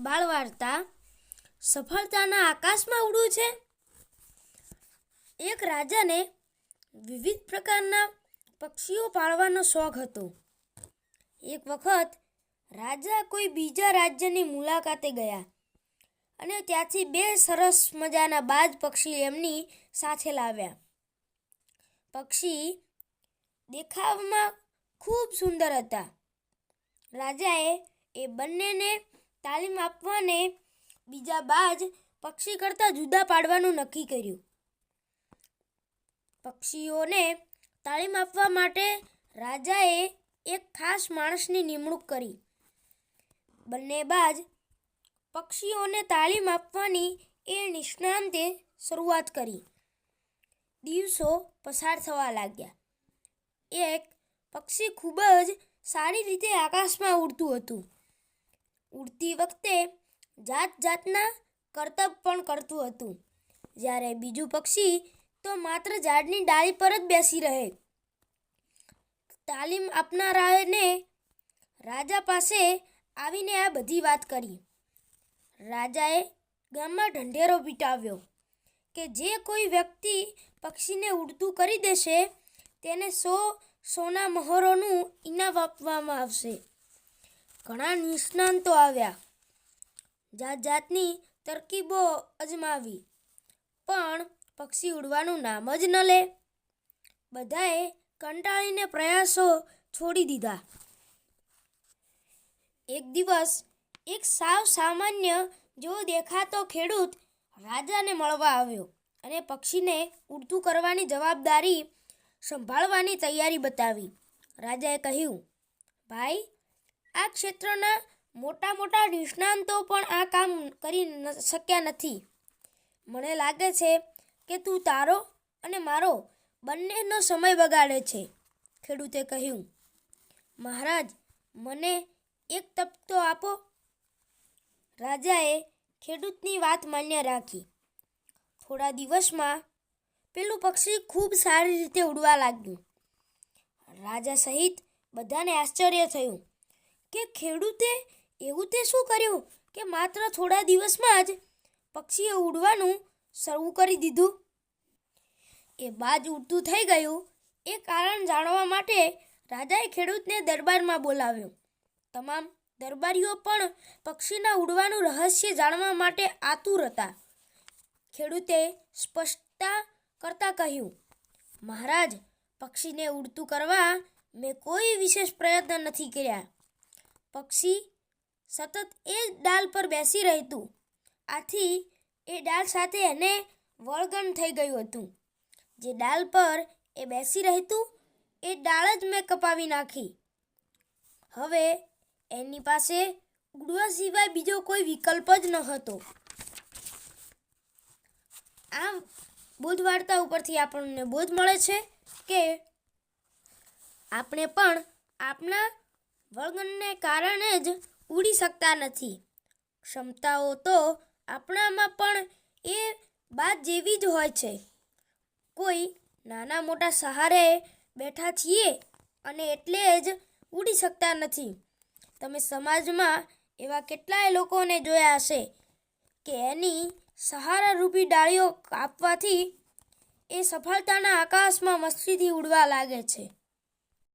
બાળ વાર્તા સફળતાના આકાશમાં ઉડવું છે. એક રાજાને વિવિધ પ્રકારના પક્ષીઓ પાળવાનો શોખ હતો. એક વખત રાજા કોઈ બીજા રાજ્યની મુલાકાતે ગયા અને ત્યાંથી બે સરસ મજાના બાજ પક્ષી એમની સાથે લાવ્યા. પક્ષી દેખાવમાં ખૂબ સુંદર હતા. રાજાએ એ બંનેને તાલીમ આપવાને બીજા બાજ પક્ષી કરતાં જુદા પાડવાનું નક્કી કર્યું. પક્ષીઓને તાલીમ આપવા માટે રાજાએ એક ખાસ માણસની નિમણૂક કરી. બંને બાજ પક્ષીઓને તાલીમ આપવાની એ નિષ્ણાંતે શરૂઆત કરી. દિવસો પસાર થવા લાગ્યા. એક પક્ષી ખૂબ જ સારી રીતે આકાશમાં ઉડતું હતું. ઉડતી વખતે જાત જાતના કરતબ પણ કરતું હતું. જ્યારે બીજું પક્ષી તો માત્ર ઝાડની ડાળી પર જ બેસી રહે. તાલીમ આપનારાને રાજા પાસે આવીને આ બધી વાત કરી. રાજાએ ગામમાં ઢંઢેરો પીટાવ્યો કે જે કોઈ વ્યક્તિ પક્ષીને ઉડતું કરી દેશે તેને સો સોના મહોરોનું ઇનામ આપવામાં આવશે. ઘણા નિષ્ણાંતો આવ્યા. જાત જાતની તરકીબો અજમાવી. પણ પક્ષી ઉડવાનું નામ જ ન લે. બધાએ કંટાળીને પ્રયાસો છોડી દીધા. એક દિવસ એક સાવ સામાન્ય જેવો દેખાતો ખેડૂત રાજાને મળવા આવ્યો અને પક્ષીને ઉડતું કરવાની જવાબદારી સંભાળવાની તૈયારી બતાવી. રાજાએ કહ્યું, ભાઈ આ ક્ષેત્રના મોટા મોટા નિષ્ણાંતો પણ આ કામ કરી શક્યા નથી. મને લાગે છે કે તું તારો અને મારો બંનેનો સમય બગાડે છે, ખેડૂતે કહ્યું. મહારાજ, મને એક તપ તો આપો. રાજાએ ખેડૂતની વાત માન્ય રાખી. થોડા દિવસમાં પેલું પક્ષી ખૂબ સારી રીતે ઉડવા લાગ્યું. રાજા સહિત બધાને આશ્ચર્ય થયું. કે ખેડૂતે એવું તે શું કર્યું કે માત્ર થોડા દિવસમાં જ પક્ષીએ ઉડવાનું શરૂ કરી દીધું? એ બાજ ઉડતું થઈ ગયું. એ કારણ જાણવા માટે રાજાએ ખેડૂતને દરબારમાં બોલાવ્યો. તમામ દરબારીઓ પણ પક્ષીના ઉડવાનું રહસ્ય જાણવા માટે આતુર હતા. ખેડૂતે સ્પષ્ટતા કરતાં કહ્યું, મહારાજ, પક્ષીને ઉડતું કરવા મેં કોઈ વિશેષ પ્રયત્ન નથી કર્યા. પક્ષી સતત એ જ ડાલ પર બેસી રહેતું. આથી એ ડાલ સાથે એને વળગણ થઈ ગયું હતું. જે ડાલ પર એ બેસી રહેતું, એ ડાળ જ મેં કપાવી નાખી. હવે એની પાસે ઉડવા સિવાય બીજો કોઈ વિકલ્પ જ ન હતો. આ બોધ વાર્તા ઉપરથી આપણને બોધ મળે છે કે આપણે પણ આપણા વળગણને કારણે જ ઉડી શકતા નથી. ક્ષમતાઓ તો આપણામાં પણ એ બાદ જેવી જ હોય છે. કોઈ નાના મોટા સહારે બેઠા છીએ અને એટલે જ ઉડી શકતા નથી. તમે સમાજમાં એવા કેટલાય લોકોને જોયા હશે કે એની સહારારૂપી ડાળીઓ કાપવાથી એ સફળતાના આકાશમાં મસ્તીથી ઉડવા લાગે છે.